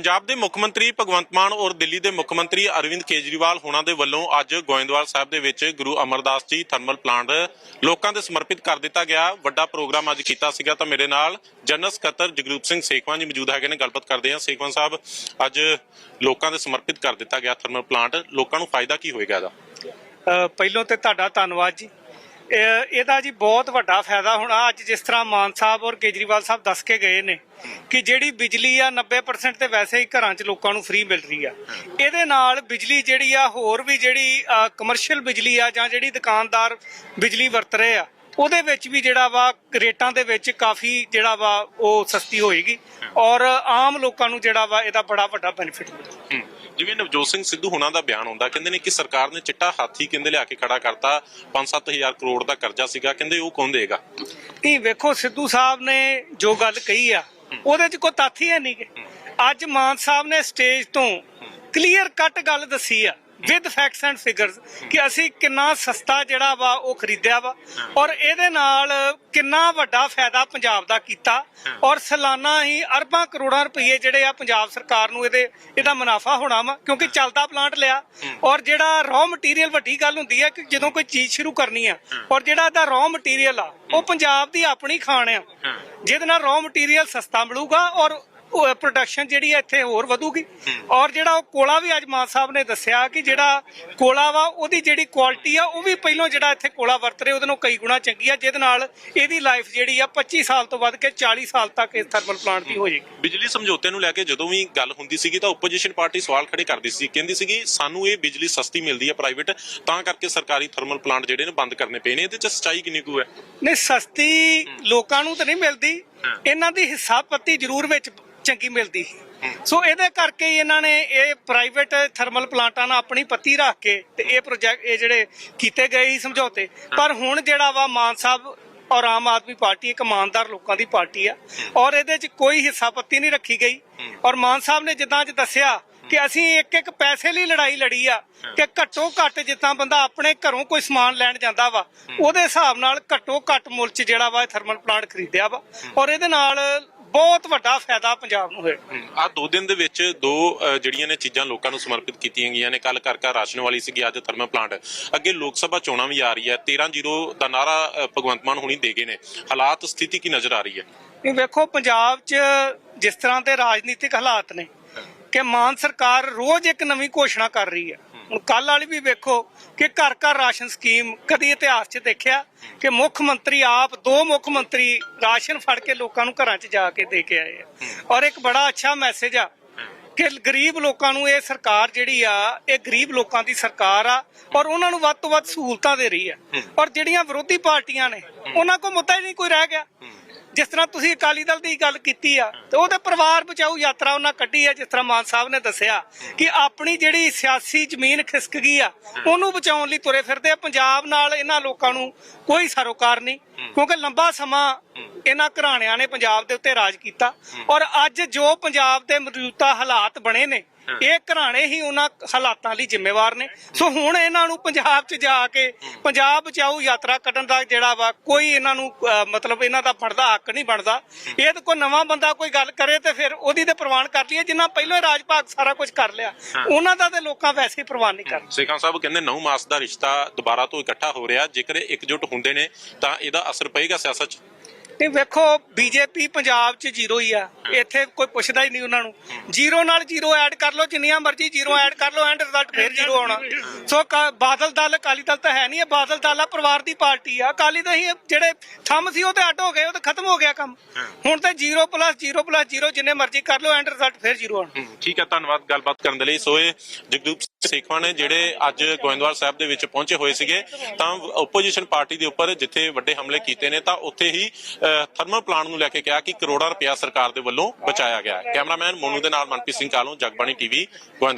ਪੰਜਾਬ ਦੇ ਮੁੱਖ ਮੰਤਰੀ ਭਗਵੰਤ ਮਾਨ ਔਰ ਦਿੱਲੀ ਦੇ ਮੁੱਖ ਮੰਤਰੀ ਅਰਵਿੰਦ ਕੇਜਰੀਵਾਲ ਹੋਣਾ ਦੇ ਵੱਲੋਂ ਅੱਜ ਗੋਇੰਦਵਾਲ ਸਾਹਿਬ ਦੇ ਵਿੱਚ ਗੁਰੂ ਅਮਰਦਾਸ ਜੀ ਥਰਮਲ ਪਲਾਂਟ ਲੋਕਾਂ ਦੇ ਸਮਰਪਿਤ ਕਰ ਦਿੱਤਾ ਗਿਆ। ਵੱਡਾ ਪ੍ਰੋਗਰਾਮ ਅੱਜ ਕੀਤਾ ਸੀਗਾ ਤਾਂ ਮੇਰੇ ਨਾਲ ਜਨਰਲ ਸਕੱਤਰ ਜਗਰੂਪ ਸਿੰਘ ਸੇਖਵਾਂ ਜੀ ਮੌਜੂਦ ਹੈਗੇ ਨੇ ਗੱਲਬਾਤ ਕਰਦੇ ਹਾਂ। ਸੇਖਵਾਂ ਸਾਹਿਬ ਅੱਜ ਲੋਕਾਂ ਦੇ ਸਮਰਪਿਤ ਕਰ ਦਿੱਤਾ ਗਿਆ ਥਰਮਲ ਪਲਾਂਟ। ਲੋਕਾਂ ਨੂੰ ਫਾਇਦਾ ਕੀ ਹੋਏਗਾ ਇਹਦਾ? ਅ, ਪਹਿਲੋਂ ਤੇ ਤੁਹਾਡਾ ਧੰਨਵਾਦ ਜੀ। ਇਹਦਾ ਜੀ ਬਹੁਤ ਵੱਡਾ ਫਾਇਦਾ ਹੋਣਾ। ਅੱਜ ਜਿਸ ਤਰ੍ਹਾਂ ਮਾਨ ਸਾਹਿਬ ਔਰ ਕੇਜਰੀਵਾਲ ਸਾਹਿਬ ਦੱਸ ਕੇ ਗਏ ਨੇ ਕਿ ਜਿਹੜੀ ਬਿਜਲੀ ਆ 90% ਤੇ ਵੈਸੇ ਹੀ ਘਰਾਂ 'ਚ ਲੋਕਾਂ ਨੂੰ ਫ੍ਰੀ ਮਿਲ ਰਹੀ ਆ। ਇਹਦੇ ਨਾਲ ਬਿਜਲੀ ਜਿਹੜੀ ਆ ਹੋਰ ਵੀ ਜਿਹੜੀ ਕਮਰਸ਼ੀਅਲ ਬਿਜਲੀ ਆ ਜਾਂ ਜਿਹੜੀ ਦੁਕਾਨਦਾਰ ਬਿਜਲੀ ਵਰਤ ਰਹੇ ਆ ਉਹਦੇ ਵਿੱਚ ਵੀ ਜਿਹੜਾ ਵਾ ਰੇਟਾਂ ਦੇ ਵਿੱਚ ਕਾਫੀ ਜਿਹੜਾ ਵਾ ਉਹ ਸਸਤੀ ਹੋਏਗੀ ਔਰ ਆਮ ਲੋਕਾਂ ਨੂੰ ਜਿਹੜਾ ਵਾ ਇਹਦਾ ਬੜਾ ਵੱਡਾ ਬੈਨੀਫਿਟ ਮਿਲੇਗਾ ਜਿਵੇਂ ਨਵਜੋਤ ਸਿੰਘ ਸਿੱਧੂ ਹੋਣਾ ਦਾ ਬਿਆਨ ਹੁੰਦਾ ਕਹਿੰਦੇ ਨੇ ਕਿ ਸਰਕਾਰ ਨੇ ਚਿੱਟਾ ਹਾਥੀ ਕਹਿੰਦੇ ਲਿਆ ਕੇ ਖੜਾ ਕਰਤਾ 5-7000 ਕਰੋੜ ਦਾ ਕਰਜ਼ਾ ਸੀਗਾ ਕਹਿੰਦੇ ਉਹ ਕੌਣ ਦੇਗਾ? ਨਹੀਂ ਵੇਖੋ ਸਿੱਧੂ ਸਾਹਿਬ ਨੇ ਜੋ ਗੱਲ ਕਹੀ ਆ ਉਹਦੇ 'ਚ ਕੋਈ ਤੱਥ ਹੀ ਨਹੀਂ ਗੇ। ਅੱਜ ਮਾਨ ਸਾਹਿਬ ਨੇ ਸਟੇਜ ਤੋਂ ਕਲੀਅਰ ਕੱਟ ਗੱਲ ਦੱਸੀ ਆ ਵਿਦ ਫੈਕਟਸ ਐਂਡ ਫਿਗਰਸ ਕਿ ਅਸੀਂ ਕਿੰਨਾ ਸਸਤਾ ਜਿਹੜਾ ਵਾ ਉਹ ਖਰੀਦਿਆ ਵਾ। ਔਰ ਇਹਦੇ ਨਾਲ ਕਿੰਨਾ ਵੱਡਾ ਫਾਇਦਾ ਪੰਜਾਬ ਦਾ ਕੀਤਾ। ਔਰ ਸਾਲਾਨਾ ਹੀ ਅਰਬਾਂ ਕਰੋੜਾਂ ਰੁਪਏ ਜਿਹੜੇ ਆ ਪੰਜਾਬ ਸਰਕਾਰ ਨੂੰ ਇਹਦੇ ਇਹਦਾ ਮੁਨਾਫਾ ਹੋਣਾ ਵਾ ਕਿਉਂਕਿ ਚੱਲਦਾ ਪਲਾਂਟ ਲਿਆ। ਔਰ ਜਿਹੜਾ ਰॉ ਮਟੀਰੀਅਲ ਵੱਡੀ ਗੱਲ ਹੁੰਦੀ ਹੈ ਕਿ ਜਦੋਂ ਕੋਈ ਚੀਜ਼ ਸ਼ੁਰੂ ਕਰਨੀ ਆ ਔਰ ਜਿਹੜਾ ਇਹਦਾ ਰॉ ਮਟੀਰੀਅਲ ਆ ਉਹ ਪੰਜਾਬ ਦੀ ਆਪਣੀ ਖਾਣ ਆ। ਜਿਹਦੇ ਨਾਲ ਰॉ ਮਟੀਰੀਅਲ ਸਸਤਾ ਮਿਲੂਗਾ ਔਰ ਪ੍ਰੋਡਕਸ਼ਨ ਜਿਹੜੀ ਹੈ ਇੱਥੇ ਹੋਰ ਵਧੂਗੀ। ਔਰ ਜਿਹੜਾ ਉਹ ਕੋਲਾ ਵੀ ਅੱਜ ਮਾਨ ਸਾਹਿਬ ਨੇ ਦੱਸਿਆ ਕਿ ਜਿਹੜਾ ਕੋਲਾ ਵਾ ਉਹਦੀ ਜਿਹੜੀ ਕੁਆਲਿਟੀ ਆ ਉਹ ਵੀ ਪਹਿਲਾਂ ਜਿਹੜਾ ਇੱਥੇ ਕੋਲਾ ਵਰਤ ਰਹੇ ਉਹਦੇ ਨਾਲੋਂ ਕਈ ਗੁਣਾ ਚੰਗੀ ਆ ਜਿਹਦੇ ਨਾਲ ਇਹਦੀ ਲਾਈਫ ਜਿਹੜੀ ਆ 25 ਸਾਲ ਤੋਂ ਵੱਧ ਕੇ 40 ਸਾਲ ਤੱਕ ਇਸ ਥਰਮਲ ਪਲਾਂਟ ਦੀ ਹੋ। ਜਾਏਗੀ ਬਿਜਲੀ ਸਮਝੌਤੇ ਨੂੰ ਲੈ ਕੇ ਜਦੋਂ ਵੀ ਗੱਲ ਹੁੰਦੀ ਸੀਗੀ ਤਾਂ ਓਪੋਜੀਸ਼ਨ ਪਾਰਟੀ ਸਵਾਲ ਖੜੇ ਕਰਦੀ ਸੀ। ਕਹਿੰਦੀ ਸੀਗੀ ਸਾਨੂੰ ਇਹ ਬਿਜਲੀ ਸਸਤੀ ਮਿਲਦੀ ਹੈ ਪ੍ਰਾਈਵੇਟ ਤਾਂ ਕਰਕੇ ਸਰਕਾਰੀ ਥਰਮਲ ਪਲਾਂਟ ਜਿਹੜੇ ਨੇ ਬੰਦ ਕਰਨੇ ਪਏ ਨੇ ਇਹਦੇ ਚ ਸੱਚਾਈ ਕਿੰਨੀ ਕੁ ਹੈ? ਨਹੀਂ ਸਸਤੀ ਲੋਕਾਂ ਨੂੰ ਤਾਂ ਨਹੀਂ ਮਿਲਦੀ। ਇਹਨਾਂ ਦੀ ਹਿੱਸਾ ਪੱਤੀ ਜ਼ਰੂਰ ਵਿੱਚ ਚੰਗੀ ਮਿਲਦੀ ਸੋ। ਇਹਦੇ ਕਰਕੇ ਹੀ ਇਹਨਾਂ ਨੇ ਇਹ ਪ੍ਰਾਈਵੇਟ ਥਰਮਲ ਪਲਾਂਟਾਂ ਨਾਲ ਆਪਣੀ ਪੱਤੀ ਰੱਖ ਕੇ ਤੇ ਇਹ ਪ੍ਰੋਜੈਕਟ ਇਹ ਜਿਹੜੇ ਕੀਤੇ ਗਏ ਸੀ ਸਮਝੌਤੇ। ਪਰ ਹੁਣ ਜਿਹੜਾ ਵਾ ਮਾਨ ਸਾਹਿਬ ਔਰ ਆਮ ਆਦਮੀ ਪਾਰਟੀ ਇੱਕ ਇਮਾਨਦਾਰ ਲੋਕਾਂ ਦੀ ਪਾਰਟੀ ਆ। ਔਰ ਇਹਦੇ 'ਚ ਕੋਈ ਹਿੱਸਾ ਪੱਤੀ ਨਹੀਂ ਰੱਖੀ ਗਈ। ਔਰ ਮਾਨ ਸਾਹਿਬ ਨੇ ਜਿੱਦਾਂ ਅੱਜ ਦੱਸਿਆ ਕਿ ਅਸੀਂ ਇੱਕ ਇੱਕ ਪੈਸੇ ਲਈ ਲੜਾਈ ਲੜੀ ਆ ਕਿ ਘੱਟੋ ਘੱਟ ਜਿੱਦਾਂ ਬੰਦਾ ਆਪਣੇ ਘਰੋਂ ਕੋਈ ਸਮਾਨ ਲੈਣ ਜਾਂਦਾ ਵਾ ਉਹਦੇ ਹਿਸਾਬ ਨਾਲ ਘੱਟੋ ਘੱਟ ਮੁੱਲ 'ਚ ਜਿਹੜਾ ਵਾ ਥਰਮਲ ਪਲਾਂਟ ਖਰੀਦਿਆ ਵਾ। ਔਰ ਇਹਦੇ ਨਾਲ ਬਹੁਤ ਵੱਡਾ ਫਾਇਦਾ ਪੰਜਾਬ ਨੂੰ ਹੋਇਆ। ਆ ਦੋ ਦਿਨ ਦੇ ਵਿੱਚ ਦੋ ਜਿਹੜੀਆਂ ਨੇ ਚੀਜ਼ਾਂ ਲੋਕਾਂ ਨੂੰ ਸਮਰਪਿਤ ਕੀਤੀਆਂ ਗਈਆਂ ਨੇ। ਕੱਲ ਘਰ ਘਰ ਰਾਸ਼ਨ ਵਾਲੀ ਸੀਗੀ ਅੱਜ ਥਰਮਲ ਪਲਾਂਟ ਅੱਗੇ ਲੋਕ ਸਭਾ ਚੋਣਾਂ ਵੀ ਆ ਰਹੀ ਹੈ। 13-0 ਦਾ ਨਾਰਾ ਭਗਵੰਤ ਮਾਨ ਹੁਣੀ ਦੇ ਗਏ ਨੇ। ਹਾਲਾਤ ਸਥਿਤੀ ਕੀ ਨਜ਼ਰ ਆ ਰਹੀ ਹੈ? ਇਹ ਵੇਖੋ ਪੰਜਾਬ 'ਚ ਜਿਸ ਤਰ੍ਹਾਂ ਦੇ ਰਾਜਨੀਤਿਕ ਹਾਲਾਤ ਨੇ ਕਿ ਮਾਨ ਸਰਕਾਰ ਰੋਜ਼ ਇੱਕ ਨਵੀਂ ਘੋਸ਼ਣਾ ਕਰ ਰਹੀ ਹੈ। ਹੁਣ ਕੱਲ ਵਾਲੀ ਵੀ ਵੇਖੋ ਕਿ ਘਰ ਘਰ ਰਾਸ਼ਨ ਸਕੀਮ ਕਦੀ ਇਤਿਹਾਸ 'ਚ ਦੇਖਿਆ ਕਿ ਮੁੱਖ ਮੰਤਰੀ ਆਪ ਦੋ ਮੁੱਖ ਮੰਤਰੀ ਰਾਸ਼ਨ ਫੜ ਕੇ ਲੋਕਾਂ ਨੂੰ ਘਰਾਂ 'ਚ ਜਾ ਕੇ ਦੇ ਕੇ ਆਏ ਆ। ਔਰ ਇੱਕ ਬੜਾ ਅੱਛਾ ਮੈਸੇਜ ਆ ਕਿ ਗਰੀਬ ਲੋਕਾਂ ਨੂੰ ਇਹ ਸਰਕਾਰ ਜਿਹੜੀ ਆ, ਇਹ ਗਰੀਬ ਲੋਕਾਂ ਦੀ ਸਰਕਾਰ ਆ ਔਰ ਉਹਨਾਂ ਨੂੰ ਵੱਧ ਤੋਂ ਵੱਧ ਸਹੂਲਤਾਂ ਦੇ ਰਹੀ ਆ। ਔਰ ਜਿਹੜੀਆਂ ਵਿਰੋਧੀ ਪਾਰਟੀਆਂ ਨੇ, ਉਹਨਾਂ ਕੋਲ ਮੁੱਦਾ ਹੀ ਨਹੀਂ, ਕੋਈ ਰਹਿ ਗਿਆ। ਜਿਸ ਤਰ੍ਹਾਂ ਤੁਸੀਂ ਅਕਾਲੀ ਦਲ ਦੀ ਗੱਲ ਕੀਤੀ ਆ, ਤੇ ਉਹਦੇ ਪਰਿਵਾਰ ਬਚਾਊ ਯਾਤਰਾ ਉਹਨਾਂ ਕੱਢੀ ਆ, ਜਿਸ ਤਰ੍ਹਾਂ ਮਾਨ ਸਾਹਿਬ ਨੇ ਦੱਸਿਆ ਕਿ ਆਪਣੀ ਜਿਹੜੀ ਸਿਆਸੀ ਜ਼ਮੀਨ ਖਿਸਕ ਗਈ ਆ, ਉਹਨੂੰ ਬਚਾਉਣ ਲਈ ਤੁਰੇ ਫਿਰਦੇ ਆ। ਪੰਜਾਬ ਨਾਲ ਇਹਨਾਂ ਲੋਕਾਂ ਨੂੰ ਕੋਈ ਸਰੋਕਾਰ ਨਹੀਂ, ਕਿਉਂਕਿ ਲੰਬਾ ਸਮਾਂ ਇਹਨਾਂ ਘਰਾਣਿਆਂ ਨੇ ਪੰਜਾਬ ਦੇ ਉੱਤੇ ਰਾਜ ਕੀਤਾ। ਔਰ ਅੱਜ ਜੋ ਪੰਜਾਬ ਦੇ ਮੌਜੂਦਾ ਹਾਲਾਤ ਬਣੇ ਨੇ ਇਹ ਘਰਾਣੇ ਹੀ ਉਹਨਾਂ ਹਾਲਾਤਾਂ ਲਈ ਜ਼ਿੰਮੇਵਾਰ ਨੇ। ਸੋ ਹੁਣ ਇਹਨਾਂ ਨੂੰ ਪੰਜਾਬ 'ਚ ਜਾ ਕੇ ਪੰਜਾਬ ਬਚਾਊ ਯਾਤਰਾ ਕੱਢਣ ਦਾ ਜਿਹੜਾ ਵਾ ਕੋਈ ਇਹਨਾਂ ਨੂੰ ਮਤਲਬ ਇਹਨਾਂ ਦਾ ਬਣਦਾ ਹੱਕ ਨਹੀਂ ਬਣਦਾ। ਇਹ ਤਾਂ ਕੋਈ ਨਵਾਂ ਬੰਦਾ ਕੋਈ ਗੱਲ ਕਰੇ ਤੇ ਫਿਰ ਉਹਦੀ ਤੇ ਪ੍ਰਵਾਨ ਕਰ ਲਈਏ ਜਿਨ੍ਹਾਂ ਪਹਿਲਾਂ ਰਾਜ ਭਾਗ ਸਾਰਾ ਕੁਝ ਕਰ ਲਿਆ। ਉਹਨਾਂ ਦਾ ਤੇ ਲੋਕਾਂ ਵੈਸੇ ਹੀ ਪ੍ਰਵਾਨ ਨਹੀਂ ਕਰਦੇ ਸੇਖਾਂ ਸਾਹਿਬ ਕਹਿੰਦੇ 9 ਮਾਸ ਦਾ ਰਿਸ਼ਤਾ ਦੁਬਾਰਾ ਤੋਂ ਇਕੱਠਾ ਹੋ ਰਿਹਾ। ਜੇਕਰ ਇਹ ਇਕਜੁੱਟ ਹੁੰਦੇ ਨੇ ਤਾਂ ਇਹਦਾ ਅਸਰ ਪਏਗਾ ਸਿਆਸਤ 'ਚ? ਤੇ ਵੇਖੋ ਬੀਜੇਪੀ ਪੰਜਾਬ 'ਚ ਜ਼ੀਰੋ ਹੀ ਆ। ਇੱਥੇ ਕੋਈ ਪੁੱਛਦਾ ਹੀ ਨਹੀਂ ਉਹਨਾਂ ਨੂੰ। ਜ਼ੀਰੋ ਨਾਲ ਜ਼ੀਰੋ ਐਡ ਕਰ ਲਓ ਜਿੰਨੀਆਂ ਮਰਜ਼ੀ ਜ਼ੀਰੋ ਐਡ ਕਰ ਲਓ ਐਂਡ ਰਿਜ਼ਲਟ ਫੇਰ ਜ਼ੀਰੋ ਆਉਣਾ। ਸੋ ਕ- ਬਾਦਲ ਦਲ ਅਕਾਲੀ ਦਲ ਤਾਂ ਹੈ ਨਹੀਂ ਇਹ ਬਾਦਲ ਦਲ ਆ ਪਰਿਵਾਰ ਦੀ ਪਾਰਟੀ ਆ। ਅਕਾਲੀ ਦਲ ਹੀ ਜਿਹੜੇ ਥੰਮ ਸੀ ਉਹ ਤੇ ਅੱਡ ਹੋ ਗਏ ਉਹ ਤੇ ਖਤਮ ਹੋ ਗਿਆ ਕੰਮ। ਹੁਣ ਤੇ 0 0 0 ਜਿੰਨੇ ਮਰਜ਼ੀ ਕਰ ਲਓ ਐਂਡ ਰਿਜ਼ਲਟ ਫੇਰ ਜ਼ੀਰੋ ਆਉਣਾ। ਹਮ, ਠੀਕ ਹੈ ਧੰਨਵਾਦ ਗੱਲਬਾਤ ਕਰਨ ਦੇ ਲਈ। ਸੋ ਇਹ ਜਗਦੂਪ ਸਿੱਖਾਂ ਨੇ ਜਿਹੜੇ ਅੱਜ ਗੋਇੰਦਵਾਲ ਸਾਹਿਬ ਦੇ ਵਿੱਚ ਪਹੁੰਚੇ ਹੋਏ ਸੀਗੇ ਤਾਂ ਓਪੋਜੀਸ਼ਨ ਪਾਰਟੀ ਦੇ ਉੱਪਰ ਜਿੱਥੇ ਵੱਡੇ ਹਮਲੇ ਕੀਤੇ ਨੇ ਤਾਂ ਉੱਥੇ ਹੀ ਅ, ਥਰਮਲ ਪਲਾਂਟ ਨੂੰ ਲੈ ਕੇ ਕਿਹਾ ਕਿ ਕਰੋੜਾਂ ਰੁਪਇਆ ਸਰਕਾਰ ਦੇ ਵੱਲੋਂ ਬਚਾਇਆ ਗਿਆ ਕੈਮਰਾਮੈਨ ਮੋਨੂ ਦੇ ਨਾਲ ਮਨਪ੍ਰੀਤ ਸਿੰਘ ਕਾਲੋਂ ਜਗਬਾਣੀ ਟੀਵੀ ਗੋਇੰਦਵਾਲ।